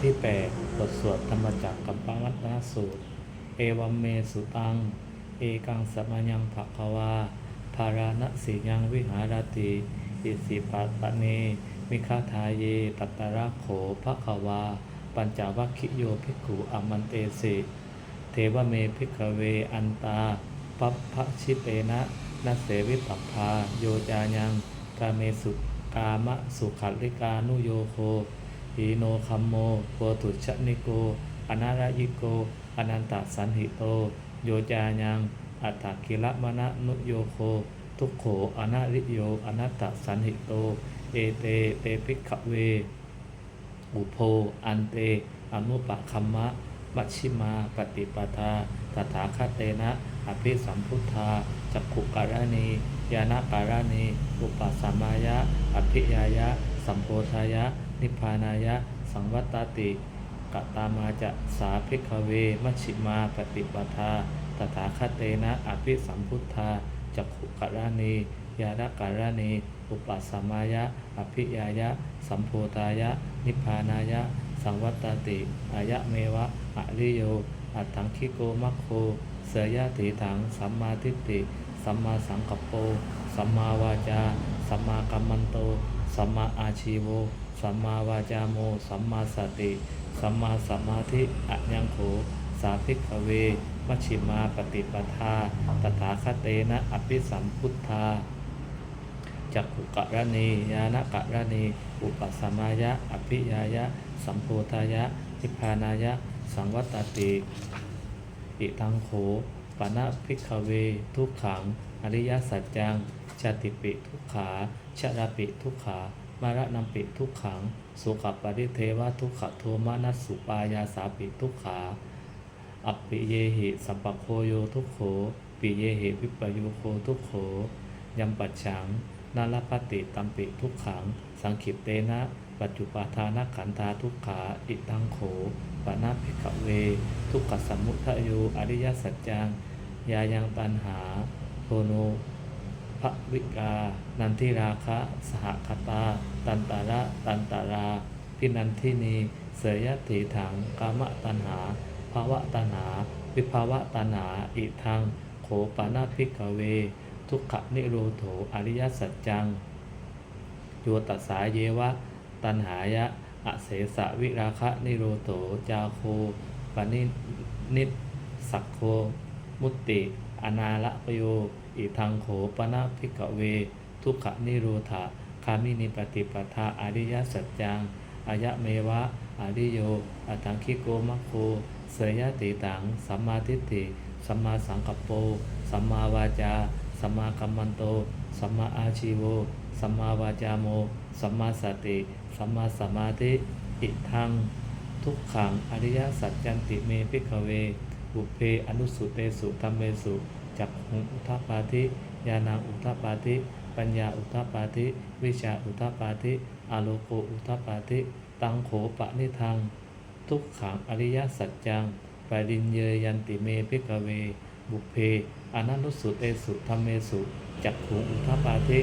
ที่แปดบทสวดธรรมจักรกับปวัตนสูตร เอวัมเมสุตัง เอกังสัมมัญญังภควาภาราณสียังวิหารติอิสิปัตตเนมิคาทาเยตัตตระโขภะคะวา ปัญจวัคคิโยภิกขุอามันเตสิเทวเมภิกขเวอันตาปัปพะชิเตนะนัสเสวิปัปพาโยจายังกาเมสุกามะสุขัลิกานุโยโค หีโนคัมโมโพตุชนิโก อนารายิโก อนันตสันหิโต โยจายังอัตถกิลมณะนุโยโค ทุกโขอนาริโย อนัตตสันหิโต เอเต เตภิกขเว อุโพ อันเต อนุปะคัมมะ มัชชิมา ปฏิปทา ตถาคตเตนะ อภิสัมพุทธา จักขุการณียานาการณี อุปสัมมายะ อภิยายะ สัมโพธายะ นิพพานายะ สังวัตตติกตามาจะสาภิกขเวมัชิมาปฏิปทา ตถาคตเตนะอภิสัมพุทธาจักขุการณียานาการณีอุปสมมายะ อภิยายะ สัมโพธายะ นิพพานายะ สังวัตตติอายะเมวะอะริโย อัตถังคิโกมัคโค เสยยะถีถัง สัมมาทิฏฐิ สัมมาสังกัปโป สัมมาวาจา สัมมากัมมันโต สัมมาอาชีโว สัมมาวาจาโม สัมมาสติสัมมาสมาธิอะยังโขสาภิกขเวมัชิมาปฏิปทา ตถาคเตนะอภิสัมพุทธาจักขุกะระณียานะกะระณีอุปสมมายะ อภิยายะ สัมโพธายะนิพพานายะ สังวัตติอิทังโขปนะพิกขเว ทุกขัง อริยสัจจังชาติปิทุกขาชราปิทุกขา มาระนัมปิทุกขัง สุขปริเทวทุกขโทมานัสสุปายาสาปิทุกขา อัปปิเยหิสัพพโคโยทุกโข ปิเยหิวิปโยโคทุกโข ยัมปัจฉังนาลปฏิตัมปิทุกขัง สังขิปเตนะ ปัจจุปาทานขันธาทุกขา อิตังโขปานาภิกขเว ทุกขสมุทะโยอริยสัจจัง ยายังตันหาโทโน ภวิกา นันทิราคะ สหคตา ตันตาระตันตารา พินันทินีเสยยติถังกามตันหาภาวะตันหา วิภาวะตันหา อิทัง โขปานาภิกเว ทุกขนิโรโถ อริยสัจจัง โยตัสสาเยวะ ตันหายะ อเสสะวิราคะนิโรโตจาโคปนินิสักโค มุตติ อนาละปโย อิทังโขปนะภิกขเว ทุกขนิโรธาคามินิปฏิปทาอริยสัจจังอายะเมวะอริโยอัตถังคิโกมัคโคเสยยติตัง สัมมาทิฏฐิ สัมมาสังกัปโป สัมมาวาจา สัมมากัมมันโต สัมมาอาชีโว สัมมาวาจาโม สัมมาสติ สัมมาสมาธิ อิทัง ทุกขัง อริยสัจจันติเมพิกขเว บุเพอนุสุเตสุธรรมเมสุ จักขุงอุทปาธิญาณังอุทปาธิปัญญาอุทปาธิวิชาอุทปาธิอโลโกอุทปาธิตังโขปะนิทัง ทุกขังอริยสัจจังปริญเยยันติเมพิกเว บุพเพอนันุสุเตสุธรรมเมสุจักขุงอุทปาธิ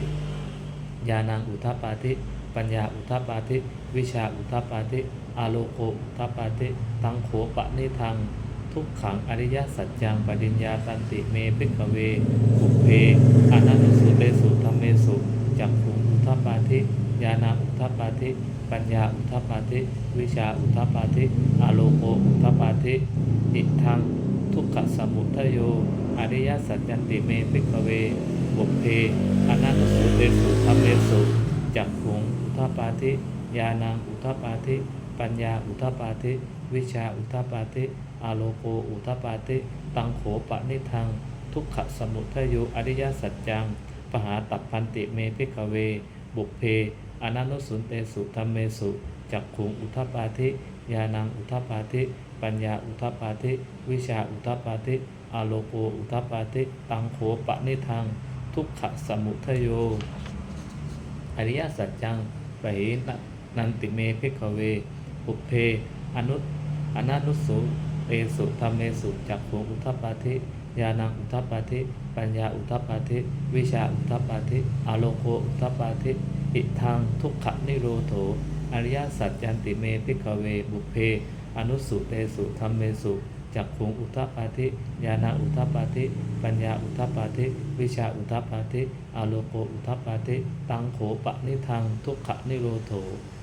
ญาณังอุทปาธิปัญญาอุทปาธิวิชาอุทปาธิอาโลโกอุทปาธิตังโขปะนิทัง ทุกขังอริยสัจจังปริญญาตันติเมพิกเวบุพเพอนันตุสุเตสุธรรมเมสุจักขุงอุทธปาธิญาณังอุทธปาธิปัญญาอุทธปาธิวิชาอุทธปาธิอโลโกอุทธปาธิอิทังทุกขสมุทโยอริยสัจจันติเมปิกเวบุพเพอนันตสุเตสุธรรมเมสุจักขุงอุทธปาธิญาณังอุทธปาธิปัญญาอุทธปาธิวิชาอุทธปาธิ อาโลโกอุทปาธิตังโขปะนิทัง ทุกขสมุทโยอริยสัจจัง ปหาตัปพันติเมพิกเว บุพเพ อนันสุนเตสุธรรมเมสุจักขุงอุทปาธิญาณังอุทปาธิปัญญาอุทปาธิวิชาอุทปาธิอาโลโกอุทปาธิตังโขปะนิทัง ทุกขสมุทโยอริยสัจจังปะหินันติเมพิกเวปุเพ อนุอนันุสุ เตสุธรรมเมสุจักขุงอุทธปปาธิญาณังอุทธปปาธิปัญญาอุทธปปาธิวิชาอุทธปปาธิอาโลโกอุทธปปาธิอิทังทุกขนิโรโถอริยสัจจันติเมพิกเวบุพเพ อนุสุเตสุธรรมเมสุจักขุงอุทัปปาธิญาณอุทัปปาธิปัญญาอุทัปปาธิวิชาอุทัปปาธิอาโลโกอุทัปปาธิตังโขปะนิทังทุกขนิโรโถ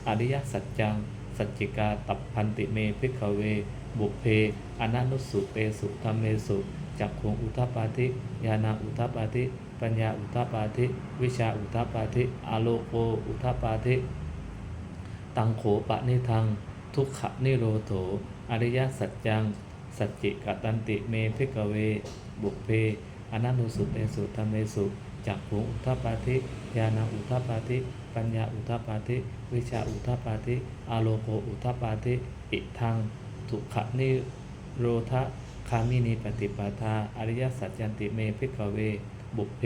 อริยสัจจังสัจจิกาตับพันติเมพิกเว บุพเพอนันุสุเตสุธรรมเมสุจักขงอุทปปาธิญาณอุทปปาธิปัญญาอุทปปาธิวิชาอุทปปาธิอโลโกอุทปปาธิตังโขปะนิทัง ทุกขนิโรโถ อริยสัจจัง สัจจิกตันติเมพิกเว บุพเพอนันตุสุเตสุธรรมเมสุจักขงอุทปปาธิญาณอุทปปาธิปัญญาอุทปปาธิวิชาอุทปปาธิอโลโกอุทปปาธิอิทัง ทุกขนิโรธคามินีปฏิปทาอริยสัจจันติเมพิกเว บุพเพ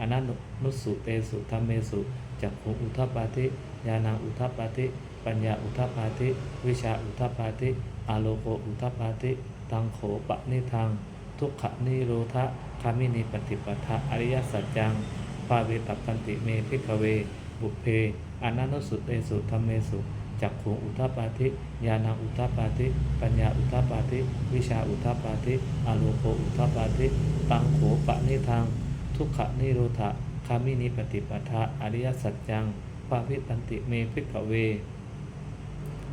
อนันุสุเตสุธรรมเมสุจักขุอุทปปาธิญาณอุทปปาติปัญญาอุทปปาติวิชาอุทปปาติอาโลโกอุทปปาติตังโขปะนิทัง ทุกขนิโรธคามินีปฏิปทาอริยสัจจังภาเวตัปปันติเมพิกเว บุพเพอนันตสุเตสุธรรมเมสุ จักขุงอุทปปาติญาณอุทปปาติปัญญาอุทปปาติวิชาอุทปปาติอโลโกอุทปปาติตังโขปะนิทังทุกขนิโรธคามินีปฏิปทาอริยสัจจังภาวิตันติเมพิกเว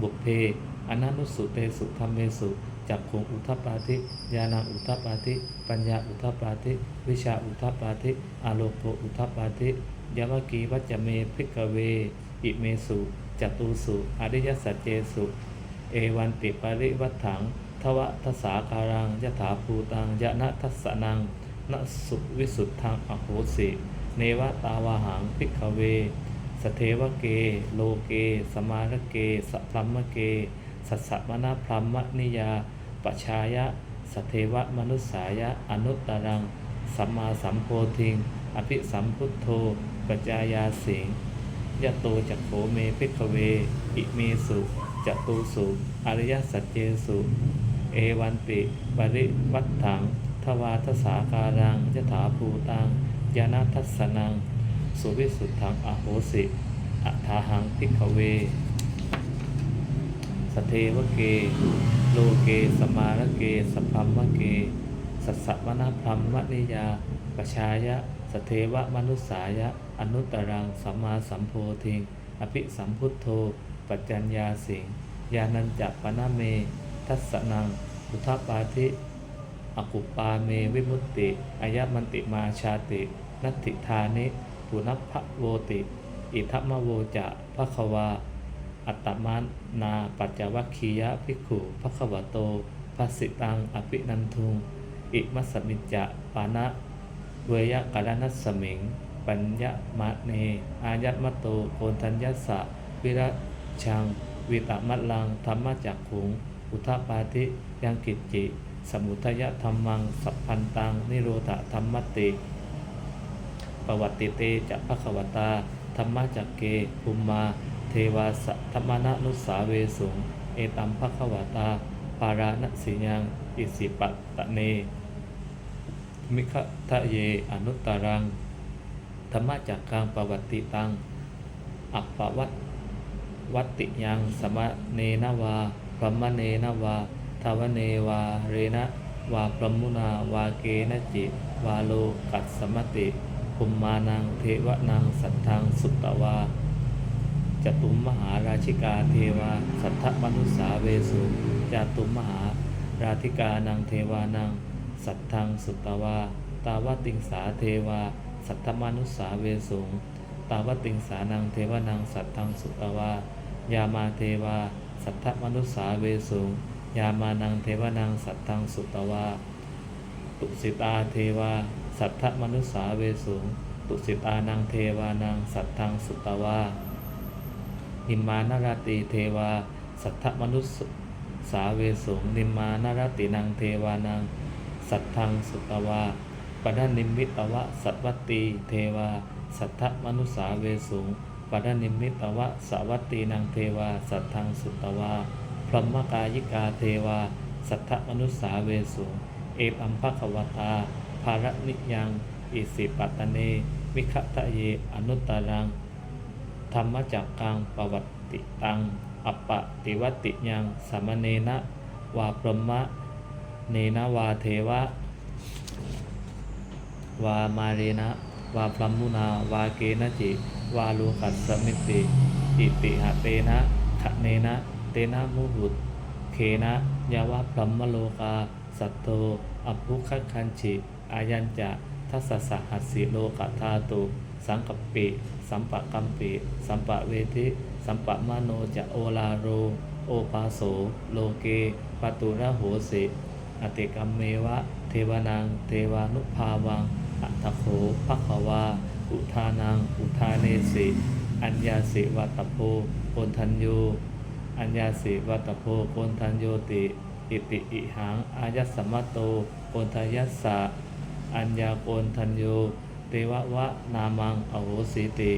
บุพเพอนันุสุเตสุธรรมเมสุจักขุงอุทปปาติญาณังอุทปปาติปัญญาอุทปปาติวิชาอุทปปาติอโลโกอุทปปาติยาวกีวัจจเมพิกเว อิเมสุ จตุสุอริยสัจเจสุ เอวันติปริวัฏถังทวะทสาการังยถาภูตังยะนะทัสนังนสุวิสุทธังอโหสิ เนวตาวาหังพิกเว สเทวเก โลเก สมารเกสัพพมเก สัสสะมณพรหมนิยาปชายะ สเทวมนุสายะ อนุตตรัง สัมมาสัมโพธิง อภิสัมพุทโธปัจจายาสิง ยะโตจักโขเมพิกเว อิเมสุจตุสุอริยสัจเจสุ เอวันติปริวัตถัง ทวาทสาการังยถาภูตังยานาทัสสนัง สุวิสุทธังอโหสิอัฐาหังพิกเว สเทวเก โลเก สมารเกสัพพัมมเก สัสสะมณพรหมนิยาปชายะ สเทวมนุสายะ อนุตตรังสัมมาสัมโพธิง อภิสัมพุทโธ ปัจจัญญาสิงยานันจะปนะเม ทัสสนังอุทปาธิอกุปปาเมวิมุตติอายมันติมาชาติ นัตถิธานิปุนัพะโวติ อิทัมมะโวจะภะควา อัตตมานาปัจจวัคคียะภิกขุภะควะโตภาสิตังอภินันทุง อิมัสสมิจจะปานะเวยะกาลนัสสมิง ปัญญมะเน อายัตมะโตโกนทัญญสะ วิระชัง วิตะมัลลัง ธรรมจักขุง อุทปาติยังกิจจิ สมุทยธรรมัง สัพพันตัง นิโรธธรรมติปวัตติเตจะภควตา ธรรมจักเกภูมมา เทวาสธรรมนานุสาเวสุง เอตัมภควตา ปาราณสิยัง อิสิปัตะเนมิคทะเย อนุตตรัง ธรรมจักกังปวัติตัง อัปปวัตวัติยังสมะเนนวาพรหมเนนวาทวเนวา เรนะวาพรหมุนาวาเกนจิวาโลกัสสมติภุมมานังเทวนังสัทธังสุตตวาจตุมมหาราชิกาเทวา สัทธมนุสสาเวสุจตุมมหาราธิกานังเทวานัง สัทธังสุตตวา ตาวติงสาเทวา สัทธมนุสสาเวสุงตาวติงสานังเทวนังสัตทังสุตตวายามาเทวา สัทธมนุสสาเวสุงยามานังเทวนังสัตทังสุตตวาตุสิตาเทวา สัทธมนุสสาเวสุงตุสิตานังเทวานังสัตทังสุตตวานิมมานารติเทวา สัทธมนุสสาเวสุงนิมมานารตินังเทวานัง สัตทังสุตตวา ปดนิมิตวะสัตวัตตีเทวา สัทธมนุสาเวสุงปดนิมิตวะสวัตตีนังเทวา สัทธังสุตวาพรหมกายิกาเทวา สัทธมนุสาเวสุงเอปัมภควตา ภารนิยังอิสิปัตเนวิคตะเยอนุตตรัง ธรรมจักกังปวัตติตัง อัปปะติวติยังสามเณนะวาพรหมะ เนนะวาเทวะ วามาเรนะวาพรหมุนาวาเกนะจิ วาโลกัสสมิติอิติหะเตนะขะเนนะเตนะมุหุตเคนะยาวะพรหมโลกา สัตโตอภุคคันจิอายัญจะทัสสะหัสสิโลกธาตุ สังกปิ สัมปะกัมปิ สัมปะเวทิ สัมปะมโนจะโอลาโร โอปาโส โลเกปตุระโหสิ อติกัมเมวะ เทวนัง เทวานุภาวัง อัตถโขภควา อุทานัง อุทาเนสิ อัญญาสิวัตโพโกนทัญโย อัญญาสิวัตโพโกนทัญโยติ อิติอิหัง อายัสสมะโตโกนทายัสสะ อัญญาโกนทัญโย เตวะวะนามังอโหสิติ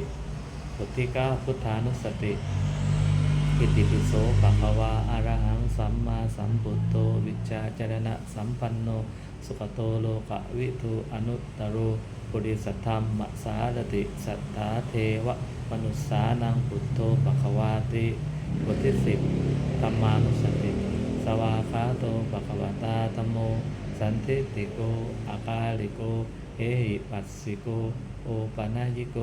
บทที่เก้าพุทธานุสติอิติปิโสปะคะวาอะระหังสัมมาสัมพุทโตวิจจาจรณะสัมปันโน สุขโตโลกะวิทูอนุตตโรปุริสัทธรรมสารติสัทธาเทวะมนุสสานังพุทโธปะควาติบทที่สิบธรรมานุสติสวาคาโตปะคะวตาธรรมโม สันทิติโกอากาลิโกเอหิปัสสิโกโอปะนายิโก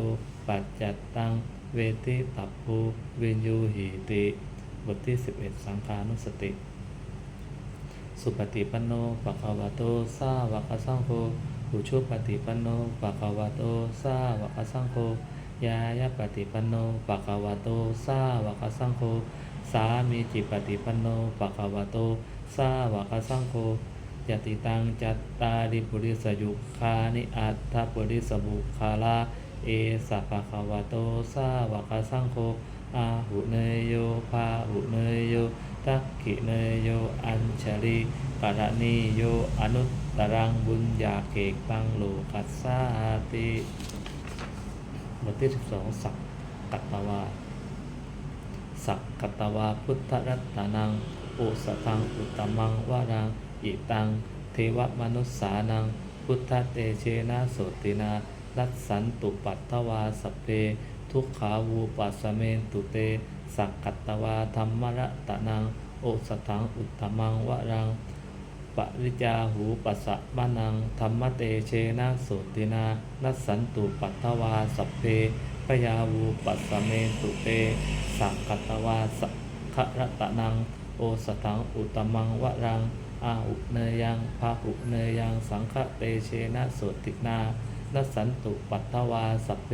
ปัจจัตตัง เวทิตัพภูเวนยูหิติ บทที่11สังขานุสติ สุปฏิปันโนปะคะวะโตสาวกสังโฆอุชุปฏิปันโนปะคะวะโตสาวกสังโฆยายาปฏิปันโนปะคะวะโตสาวกสังโฆสามีจิปฏิปันโนปะคะวะโตสาวกสังโฆยติตังจัตตาริปุริสยุคานิอัตถปุริสบุคาลาเอสะภะคะวะโตสาวกสังโฆอาหุเนยโยภาหุเนยโย ทักขิเนยโยอัญชลีกรณีโยอนุตตรังบุญญาเกกตังโลกัสสาติบทที่12สักกัตตวาสักกัตตวาพุทธรัตนังโอสทังอุตตมังวารังอิตัง เทวมนุสสานัง พุทธเตเชนะโสตินา รัสสันตุปัตถวาสพเพ ทุกขาวูปัสสเมนตุเต สักกัตวาธรรมรัตนังโอสถังอุตตมังวรังปริจาหูปัสสะมานังธรรมเตเชนะโสตินา นัสสันตุปัตถวาสัพเพพยาวูปัสสเมตุเตสักกัตวาสักขรตนัง โอสถังอุตมังวรัง อาหุเนยังพาหุเนยังสังฆเตเชนะโสตินา นัสสันตุปัตถวาสัพเพ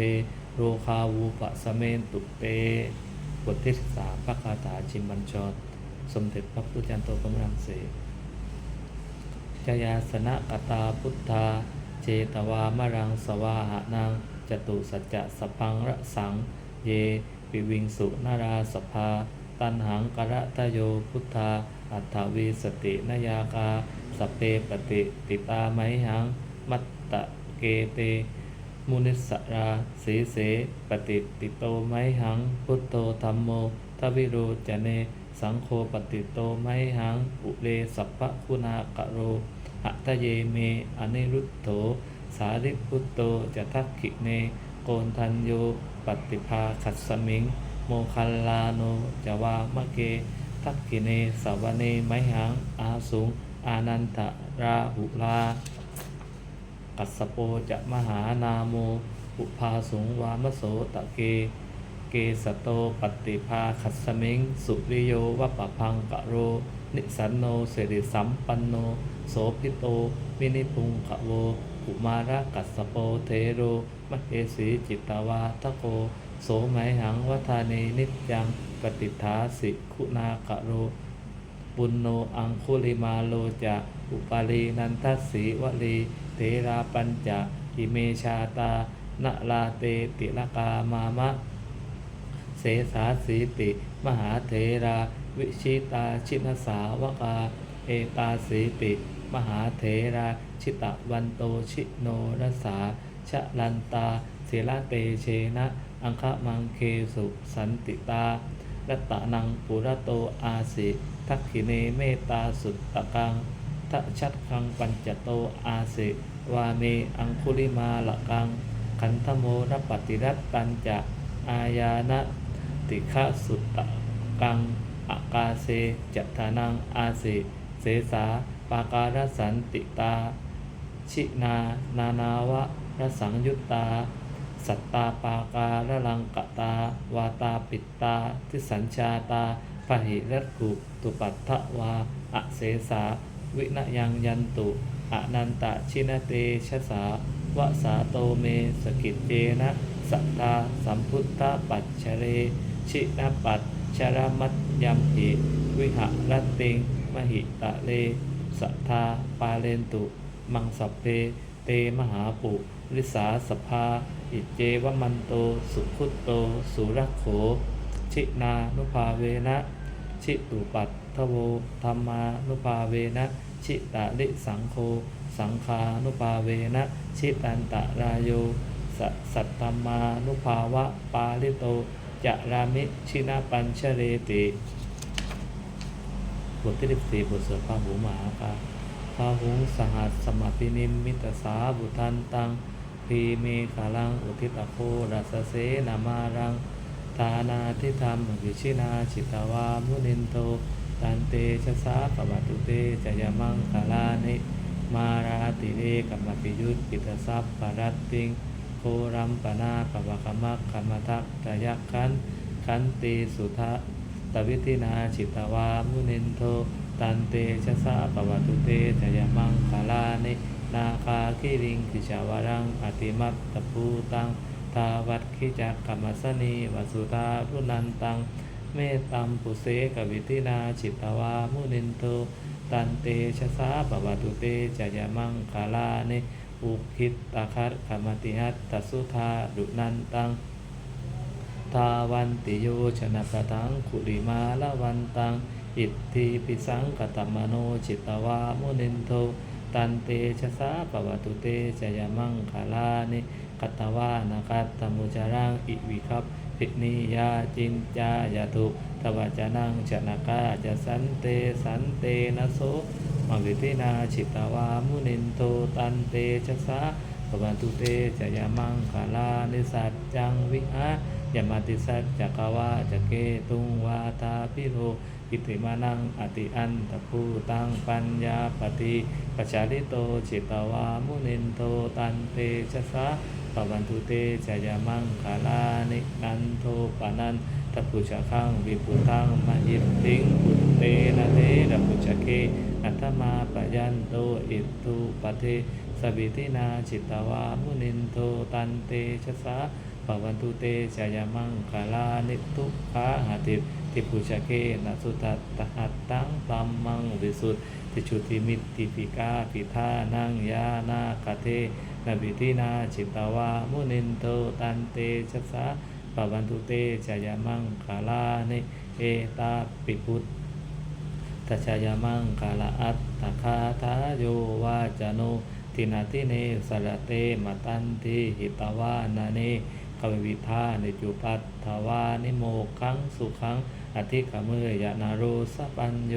โรคาวูปะสเมนตุเต บทที่สามพระคาถาชิมบัญชร สมเด็จพระพุทธจารย์โตกำลังเสจยาสนะกตาพุทธา เจตวามรังสวาหานังจตุสัจจะสปังระสัง เย ปิวิงสุนาราสภา ตันหังกระตะโยพุทธา อัฏฐวีสตินยากา สเปปฏิติตาไมหัง มัตตะเกเต มุนิสราสีเส ปฏิติโตไมหัง พุทโธธรรมโมทวิโรจเน สังโฆปฏิโตไมหัง อุเลสัพพะคุณากะโรหัตเยเม อนิรุตโถ สาริพุตโตจะทักขิเน โกนทันโย ปฏิภาขัสสมิง โมคัลลาโนจวามะเก ทักขิเนสวเนไมหัง อาสุง อานันตราหุลา กัสโปจะมหานาโม อุภาสุงวามโสตะเก เกสโตปฏิภาขัสสมิงสุริโยวะปะพังกะโร นิสันโนสิริสัมปันโน โสพิโต วินิพุงขะโวอุมาระกัสโปเทโรมะเกสีจิตตวาทะโก โสไมหังวัฏานีนิจยังปฏิทาสิคุณากะโรปุณโนอังคุลิมาโลจะ อุปาลีนันทสีวลี เทราปัญจะอิเมชาตานาลาเตติลกามามะ เสสาสีติ มหาเถรา วิชิตาชินสาวกา เอตาสีติ มหาเถรา ชิตะวันโตชิโนรสาชะลันตาศิลาเตเชนะ อังคมังเคสุสันติตารัตตนังปุระโตอาสิทักขิเนเมตตาสุตตะกัง ทัชัดคังปัญจโตอาสิวาเมอังคุลิมาละกังขันธโมรปฏิรัตตันจะอายานะติฆะสุตตะกังอากาเซจัตานังอาเสเสสาปาการสันติตา ชินานานาวะรสังยุตตา สัตตาปาการลังกตาวาตาปิตตาทิสัญชาตาปะหิรัตกุตุปัฏฐวาอเสสา วินยังยันตุอนันตชินเตชะสาวะสาโตเมสกิจเจนะสัตตาสัมพุทธปัจเร ชินปัจชรมัตยัมหิวิหรติง มหิตะเลสัทธาปาเลนตุ มังสัพเพเตมหาปุริสาสภา อิเจวมันโต สุขุตโต สุรโข ชินานุภาเวนะ ชิตุปัต ทโวธรรมานุภาเวนะชิตาลิสังโฆสังคานุภาเวนะชิตันตรายโยสสัตตมานุภาวะปาลิโตจะรามิชินาปัญชเรติบทที่สิบสี่บทสวดพาหุมหาคาพาหุงสหัสสมปินิมมิตสาบุทันตังพีเมฆาลังอุทิตโครัสเสนามารัง ทานาทิธรรมวิชินา ชิตาวามุนินโต ตันเตชะสาปวัตุเตจยมังคาลานิมาราติเรกัมมปิยุตปิตสัพปรัตติงโครัมปนาปวะคมักขมทักตยคันคันติสุทะตวิตินาชิตาวามุนินโทตันเตชะสาปวัตุเตจยมังคาลานินาคาคิริงกิจาวรังอติมัตตภูตังทาวัตขิจักกรรมสนีวสุธารุนันตัง เมตตัมปุเสกวิตินาจิตวามุนินโตตันเตชะสาปวัตุเตจยมังคาลานิอุคิตตาคัตขมติหัตตสุธาดุนันตังทาวันติโยชนะปะทังคุริมาละวันตัง อิทธิปิสังกตมโนจิตวามุนินโทตันเตชะสาปวัตุเตจยมังคาลานิกตตวานาคัตตมุจารังอิวิคับ ภินิยาจินจายาตุตวจนังชนะกาจะสันเตสันเตนะโสมวิตินาชิตวามุนินโตตันเตชะสาปวัตุเตจยมังคาลานิสัจจังวิหายมาติสัจจักวาจะเกตุงวาทาพิโรอิติมานังอติอันตภูตังปัญญาปฏิปชาลิโตจิตวามุนินโตตันเตชะสา ปวันตุเตจายมังคาลานินันโทปานันทัพพุชะขังวิปุตังมหิตติงปุตเตนะเทระพุชะเกอัตมาปยันโตอิตุปเทสบิตินาจิตวามุนินโทตันเตชะสาปวันตุเตจายมังคาลานิทุขาหาติทิพุชะเกนะสุตัตตหัตตังตัมมังวิสุทธิชุติมิตติปิกาปิธานังยานาคาเท นบิตินาจิตาวามุนินโตตันเตชะสาปวันตุเตจยมังคาลานิเอตาปิพุตตัชยมังคาลาอัตตคาทาโยวาจโนตินาติเนสระเตมตันติหิตวานาเนขวิวิธานิจุปัตถวานิโมขังสุขังอธิขมือยนาโรสปัญโย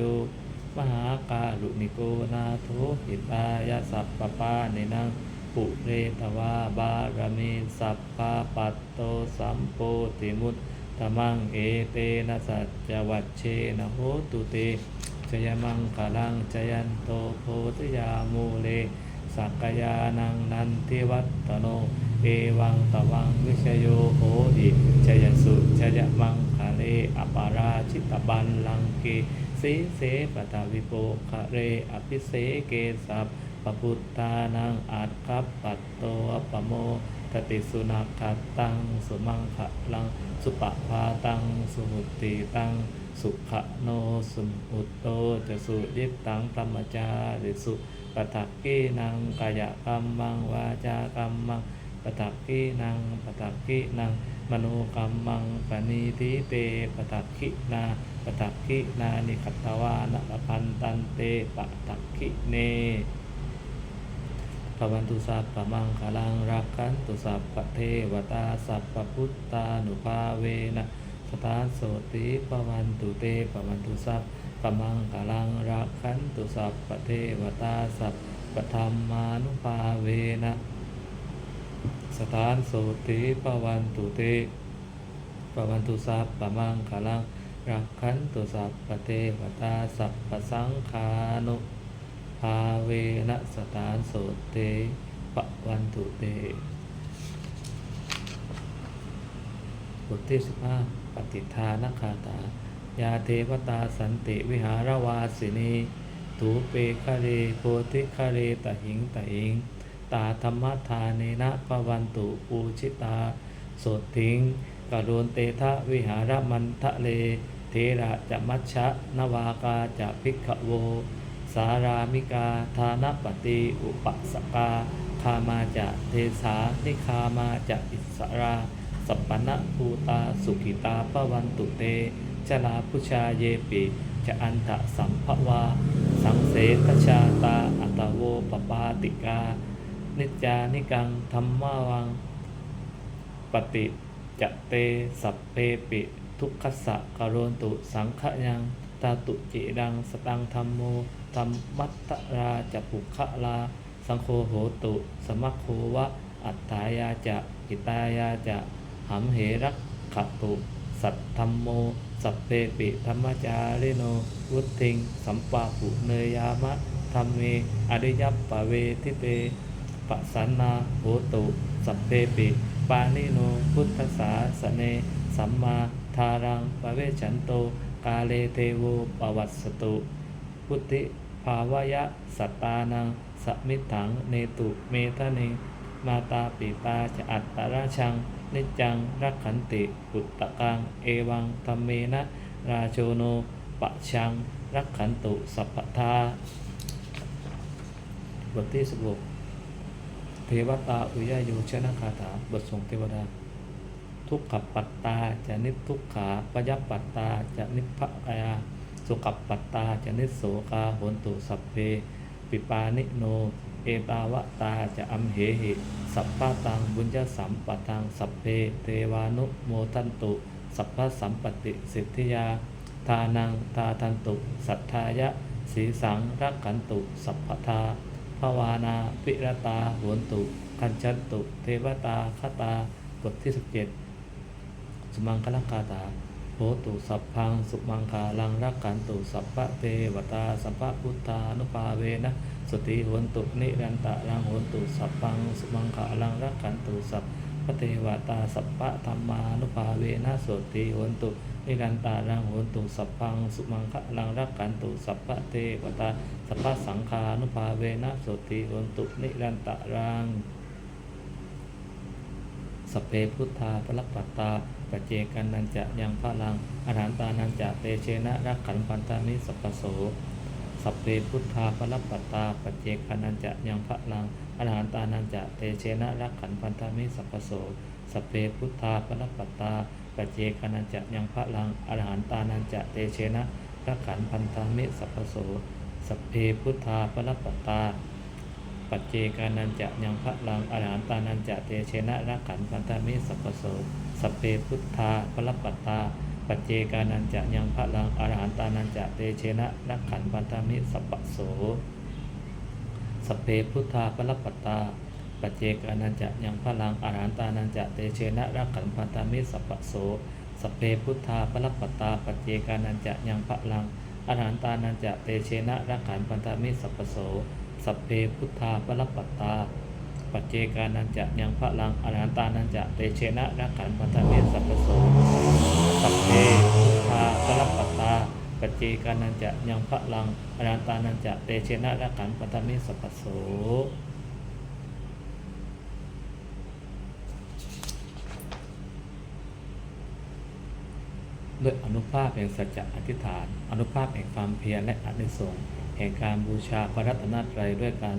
มหาการุณิโกนาโทหิตายาสัพปปาในนัง ปุเรตวาบารมีสัพพาปัตโตสัมโปติมุตตมังเอเตนะสัจวัชเชนะโหตุเตจยมังคลังจยันโตโพธิยามูเลสักกยานังนันทิวัตตโน เอวังตวังวิชโยโหติชยสุชยมังคะเลอปาราชิตบันลังเกสีเสปตาวิโปคะเรอภิเสเกสัพ ปพุทธานังอาจคับปัตโตอัปโมตติสุนัขตัง สุมังคะลัง สุปภาตัง สุมุติตัง สุขโนสุมุตโตจะสุยิตังธรรมจาริสุปทักกีนังกายกรรมังวาจากรรมังปทักกีนังปทักกีนังมโนกรรมังปณีทิเตปทักขินาปทักขินานิคัตตวานะพันตันเตปทักขิเน พวันตุสัพพมังคลังรักขันตุสัพพเทวตาสัพพพุทธานุภาเวนะสตานโสติปวันตุเตปวันตุสัพพมังคลังรักขันตุสัพพเทวตาสัพพธรรมานุภาเวนะสถานโสติปวันตุเตวันตุสัพปะมังคลังรักขันตุสัพปะเทวตาสัพปสังคานุ ภาเวนะสถานโสเตปะวันตุเตบทที่15ปฏิทานคาตายาเทวตาสันติวิหารวาสินีตูเปคะเรโพธิคะเรตหิงตหิง ตาธรรมทานเนนะปวันตุปูชิตาโสทิงกโรนเตทะวิหารมันทะเล เทระจะมัชชะนวากาจะภิกขโว สารามิกาทานปฏิ อุปสกาคามาจะเทสานิคามาจะอิสรา สัปปนะภูตา สุขิตาปวันตุเตจลาพุชาเยปิจะอันตะสัมภวา สังเสทชาตา อัตโวปปาติกา นิจจานิกังธรรมวัง ปฏิจะเต สัพเพปิ ทุกขสะกโรนตุ สังขยังตาตุจิดังสตังธรรมโม ธรรมัตตราจะปุคะลา สังโฆโหตุ สมัคโควะ อัตถายาจะกิตายาจะหัมเหรักขตุ สัตธรรมโม สัพเพปิธรรมจาริโน วุติง สัมปาปุเนยามะธรรมเมอริยปปะเวทิเตปะสันนาโหตุ สัพเพปิปานิโน พุทธสาสเน สัมมาทารังปะเวชันโต กาเลเทโวปวัสสตุ พุทธิภาวะยะสัตตานังสมิถังเนตุเมทะเนมาตาปิตาจะอัตตราชังนิจังรักขันติปุตตะกังเอวังธรรมเมนะราโชโนปะชังรักขันตุสัพพทาบทที่16เทวตาอุยาโยชนะคาถาบทส่งเทวดา ทุกขปัตตาจะนิพทุกขาปยัปปัตตาจะนิพพกายา สุขปัตตาจะนิสโสกาโหนตุสัพเพ ปิปานิโน เอตาวตาจะอัมเหหิสัพพะตังบุญญสัมปตังสัพเพเทวานุโมทันตุ สัพพะสัมปติสิทธิยา ทานังทาทันตุ สัทธายะสีสังรักขันตุ สัพพทาภวานาปิรตาโหนตุคัญชันตุ เทวตาคตาบทที่17สุมังคลกาตา โหตุสัพพังสุมังคาลังรักขันตุสัพพะเทวตาสัพพะพุทธานุภาเวนะสติหนตุนิรันตะรังหนตุสัพพังสุมังคาลังรักขันตุสัพพะเทวตาสัพพะธรรมานุภาเวนะสติหนตุนิรันตะรังหนตุสัพพังสุมังคาลังรักขันตุสัพพะเทวตาสัพพะสังฆานุภาเวนะสติหนตุนิรันตะรัง เพพุทธาปรักปัตตาปจเจกันนันจะยังพระลังอรหันตานันจะเตเชนะรักขันพันธามิสัพโสสัพเพพุทธาปรักปัตตาปจเจกันนันจะยังพระลังอรหันตานันจะเตเชนะรักขันพันธามิสัพโสสัพเพพุทธาปรักปัตตาปจเจกันนันจะยังพระลังอรหันตานันจะเตเชนะรักขันพันธามิสัพโสสัพเพพุทธาปรักปัตตา ปัจเจกานันจะยังพระลังอรหันตานันจะเตเชนะรักขันพันธมิสัพโสสเพพุทธาพระปัตตา ปัจเจกานันจะยังพระลังอรหันตานันจะเตเชนะรักขันพันธมิสัพโสสเพพุทธาพระปัตตา ปัจเจกานันจะยังพระลังอรหันตานันจะเตเชนะรักขันพันธมิสัพโสสเพพุทธาพระปัตตา ปัจเจกานันจะยังพระลังอรหันตานันจะเตเชนะรักขันพันธมิสัพโส สัพเพพุทธาปรปัตตา ปัจเจกานันจะยังพระลังอรหันตานันจะเตเชนะรักขันพันธเมสสัพพโสสัพเพพุทธาปรปัตตา ปัจเจกานันจะยังพระลังอรหันตานันจะเตเชนะรักขันพันธเมสสัพพโสด้วยอนุภาพแห่งสัจจะอธิษฐาน อนุภาพแห่งความเพียรและอนิสงส์ แห่งการบูชาพระรัตนตรัยด้วยการ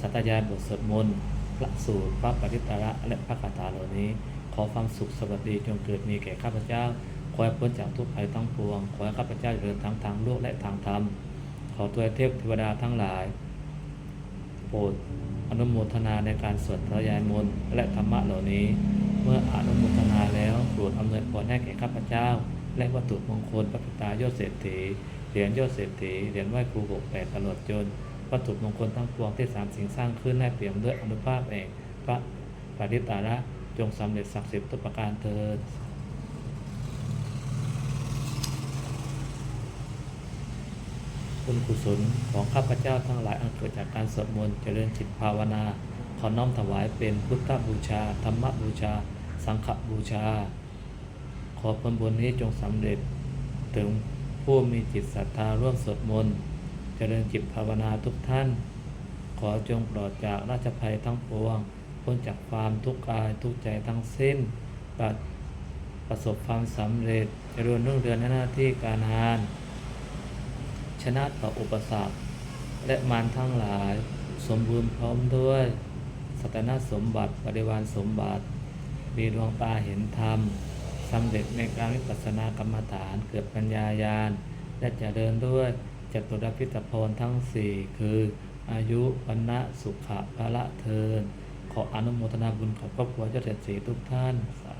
สัตยายบทสวดมนต์พระสูตรพระปริตระและพระคาถาเหล่านี้ ขอความสุขสวัสดีจงเกิดมีแก่ข้าพเจ้า ขอให้พ้นจากทุกภัยทั้งปวง ขอให้ข้าพเจ้าเจริญทั้งทางโลกและทางธรรม ขอตัวเทพเทวดาทั้งหลาย โปรดอนุโมทนาในการสวดพระยายมนต์และธรรมะเหล่านี้ เมื่ออนุโมทนาแล้วโปรดอำนวยพรให้แก่ข้าพเจ้า และวัตถุมงคลพระปิตายอดเศรษฐี เหรียญยอดเศรษฐีเหรียญไหว้ครูหกแปดกระโจนวัตถุมงคลทั้งปวงที่สามสิ่งสร้างขึ้นแนบเปี่ยมด้วยอนุภาพเองพระปฏิตาระจงสำเร็จศักดิ์สิทธิ์ทุประการเถิดคุณกุศลของข้าพเจ้าทั้งหลายอันเกิดจากการสวดมนต์เจริญจิตภาวนา ขอน้อมถวายเป็นพุทธบูชา ธรรมบูชา สังฆบูชา ขอผลบุญนี้จงสำเร็จถึง ผู้มีจิตศรัทธาร่วมสวดมนต์ เจริญจิตภาวนาทุกท่าน ขอจงปลอดจากราชภัยทั้งปวง พ้นจากความทุกข์กายทุกใจทั้งสิ้นปรประสบความสำเร็จเจริญรุ่งเรืองในหน้าที่การงาน ชนะต่ออุปสรรค และมารทั้งหลาย สมบูรณ์พร้อมด้วยสัตนสมบัติบริวารสมบัติ มีดวงตาเห็นธรรม สำเร็จในการวิปัสสนากรรมฐานเกิดปัญญายาณและจะเดินด้วยจตุรพิตพรทั้งสี่คือ อายุวันะสุขะพละเทิน ขออนุโมทนาบุญขอบครอบครัวเจ้าเศรษฐีทุกท่านสา